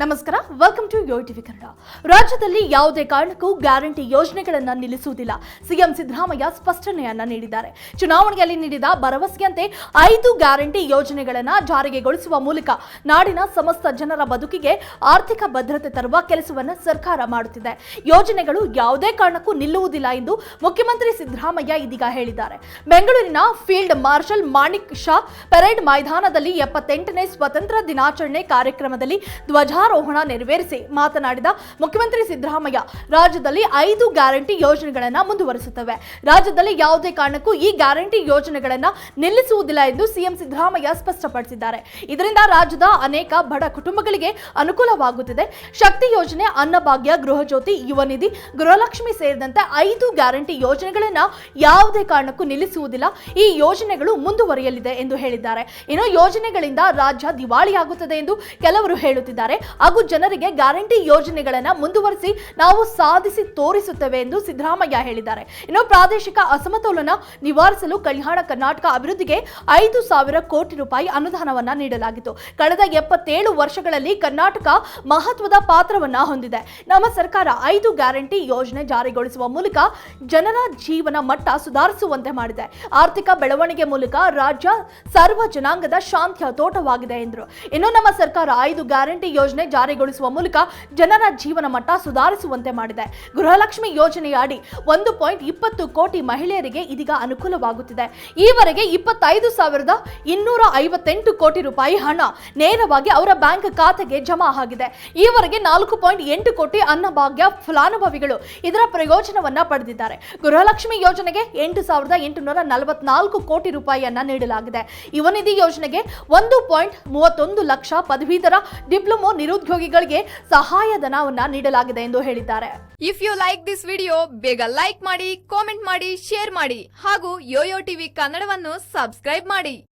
ನಮಸ್ಕಾರ welcome to yo TV Kannada ರಾಜ್ಯದಲ್ಲಿ ಯಾವುದೇ ಕಾರಣಕ್ಕೂ ಗ್ಯಾರಂಟಿ ಯೋಜನೆಗಳನ್ನು ನಿಲ್ಲಿಸುವುದಿಲ್ಲ. ಸಿಎಂ ಸಿದ್ದರಾಮಯ್ಯ ಸ್ಪಷ್ಟನೆಯನ್ನ ನೀಡಿದ್ದಾರೆ. ಚುನಾವಣೆಯಲ್ಲಿ ನೀಡಿದ ಭರವಸೆಯಂತೆ ಐದು ಗ್ಯಾರಂಟಿ ಯೋಜನೆಗಳನ್ನು ಜಾರಿಗೆಗೊಳಿಸುವ ಮೂಲಕ ನಾಡಿನ ಸಮಸ್ತ ಜನರ ಬದುಕಿಗೆ ಆರ್ಥಿಕ ಭದ್ರತೆ ತರುವ ಕೆಲಸವನ್ನು ಸರ್ಕಾರ ಮಾಡುತ್ತಿದೆ. ಯೋಜನೆಗಳು ಯಾವುದೇ ಕಾರಣಕ್ಕೂ ನಿಲ್ಲುವುದಿಲ್ಲ ಎಂದು ಮುಖ್ಯಮಂತ್ರಿ ಸಿದ್ದರಾಮಯ್ಯ ಇದೀಗ ಹೇಳಿದ್ದಾರೆ. ಬೆಂಗಳೂರಿನ field marshal Manekshaw parade ಮೈದಾನದಲ್ಲಿ ಎಪ್ಪತ್ತೆಂಟನೇ ಸ್ವತಂತ್ರ ದಿನಾಚರಣೆ ಕಾರ್ಯಕ್ರಮದಲ್ಲಿ ಧ್ವಜಾರೋಹಣ ನೆರವೇರಿಸಿ ಮಾತನಾಡಿದ ಮುಖ್ಯಮಂತ್ರಿ ಸಿದ್ದರಾಮಯ್ಯ, ರಾಜ್ಯದಲ್ಲಿ ಐದು ಗ್ಯಾರಂಟಿ ಯೋಜನೆಗಳನ್ನು ಮುಂದುವರಿಸುತ್ತವೆ. ರಾಜ್ಯದಲ್ಲಿ ಯಾವುದೇ ಕಾರಣಕ್ಕೂ ಈ ಗ್ಯಾರಂಟಿ ಯೋಜನೆಗಳನ್ನು ನಿಲ್ಲಿಸುವುದಿಲ್ಲ ಎಂದು ಸಿಎಂ ಸಿದ್ದರಾಮಯ್ಯ ಸ್ಪಷ್ಟಪಡಿಸಿದ್ದಾರೆ. ಇದರಿಂದ ರಾಜ್ಯದ ಅನೇಕ ಬಡ ಕುಟುಂಬಗಳಿಗೆ ಅನುಕೂಲವಾಗುತ್ತಿದೆ. ಶಕ್ತಿ ಯೋಜನೆ, ಅನ್ನಭಾಗ್ಯ, ಗೃಹ ಜ್ಯೋತಿ, ಯುವ ನಿಧಿ, ಗೃಹಲಕ್ಷ್ಮಿ ಸೇರಿದಂತೆ ಐದು ಗ್ಯಾರಂಟಿ ಯೋಜನೆಗಳನ್ನು ಯಾವುದೇ ಕಾರಣಕ್ಕೂ ನಿಲ್ಲಿಸುವುದಿಲ್ಲ. ಈ ಯೋಜನೆಗಳು ಮುಂದುವರಿಯಲಿದೆ ಎಂದು ಹೇಳಿದ್ದಾರೆ. ಇನ್ನು ಯೋಜನೆಗಳಿಂದ ರಾಜ್ಯ ದಿವಾಳಿಯಾಗುತ್ತದೆ ಎಂದು ಕೆಲವರು ಹೇಳುತ್ತಿದ್ದಾರೆ. ಹಾಗೂ ಜನರಿಗೆ ಗ್ಯಾರಂಟಿ ಯೋಜನೆಗಳನ್ನು ಮುಂದುವರಿಸಿ ನಾವು ಸಾಧಿಸಿ ತೋರಿಸುತ್ತೇವೆ ಎಂದು ಸಿದ್ದರಾಮಯ್ಯ ಹೇಳಿದ್ದಾರೆ. ಇನ್ನು ಪ್ರಾದೇಶಿಕ ಅಸಮತೋಲನ ನಿವಾರಿಸಲು ಕಲ್ಯಾಣ ಕರ್ನಾಟಕ ಅಭಿವೃದ್ಧಿಗೆ ಐದು ಸಾವಿರ ಕೋಟಿ ರೂಪಾಯಿ ಅನುದಾನವನ್ನ ನೀಡಲಾಗಿತ್ತು. ಕಳೆದ ಎಪ್ಪತ್ತೇಳು ವರ್ಷಗಳಲ್ಲಿ ಕರ್ನಾಟಕ ಮಹತ್ವದ ಪಾತ್ರವನ್ನ ಹೊಂದಿದೆ. ನಮ್ಮ ಸರ್ಕಾರ ಐದು ಗ್ಯಾರಂಟಿ ಯೋಜನೆ ಜಾರಿಗೊಳಿಸುವ ಮೂಲಕ ಜನರ ಜೀವನ ಮಟ್ಟ ಸುಧಾರಿಸುವಂತೆ ಮಾಡಿದೆ. ಆರ್ಥಿಕ ಬೆಳವಣಿಗೆ ಮೂಲಕ ರಾಜ್ಯ ಸರ್ವ ಜನಾಂಗದ ಶಾಂತಿಯ ತೋಟವಾಗಿದೆ ಎಂದರು. ಇನ್ನು ನಮ್ಮ ಸರ್ಕಾರ ಐದು ಗ್ಯಾರಂಟಿ ಯೋಜನೆ ಜಾರಿಗೊಳಿಸುವ ಮೂಲಕ ಜನರ ಜೀವನ ಮಟ್ಟ ಸುಧಾರಿಸುವಂತೆ ಮಾಡಿದೆ. ಗೃಹಲಕ್ಷ್ಮಿ ಯೋಜನೆಯ ಅಡಿ ಒಂದು ಪಾಯಿಂಟ್ ಇಪ್ಪತ್ತು ಕೋಟಿ ಮಹಿಳೆಯರಿಗೆ ಇದೀಗ ಅನುಕೂಲವಾಗುತ್ತಿದೆ. ಈವರೆಗೆ ಇಪ್ಪತ್ತೈದು ಸಾವಿರದ ಇನ್ನೂರ ಐವತ್ತೆಂಟು ಕೋಟಿ ರೂಪಾಯಿ ಹಣ ನೇರವಾಗಿ ಅವರ ಬ್ಯಾಂಕ್ ಖಾತೆಗೆ ಜಮಾ ಆಗಿದೆ. ಈವರೆಗೆ ನಾಲ್ಕು ಪಾಯಿಂಟ್ ಎಂಟು ಕೋಟಿ ಅನ್ನಭಾಗ್ಯ ಫಲಾನುಭವಿಗಳು ಇದರ ಪ್ರಯೋಜನವನ್ನ ಪಡೆದಿದ್ದಾರೆ. ಗೃಹಲಕ್ಷ್ಮಿ ಯೋಜನೆಗೆ ಎಂಟು ಸಾವಿರದ ಎಂಟುನೂರ ನಲವತ್ನಾಲ್ಕು ಕೋಟಿ ರೂಪಾಯಿಯನ್ನ ನೀಡಲಾಗಿದೆ. ಯುವನಿಧಿ ಯೋಜನೆಗೆ ಒಂದು ಪಾಯಿಂಟ್ ಮೂವತ್ತೊಂದು ಲಕ್ಷ ಪದವೀಧರ ಡಿಪ್ಲೊಮೊ ನಿರುದ್ಯೋಗಿಗಳಿಗೆ ಸಹಾಯಧನವನ್ನ ನೀಡಲಾಗಿದೆ ಎಂದು ಹೇಳಿದ್ದಾರೆ. If you like this video ಬೇಗ ಲೈಕ್ ಮಾಡಿ ಕಾಮೆಂಟ್ ಮಾಡಿ ಶೇರ್ ಮಾಡಿ ಹಾಗೂ ಯೋಯೋ ಟಿವಿ ಕನ್ನಡವನ್ನು ಸಬ್ಸ್ಕ್ರೈಬ್ ಮಾಡಿ.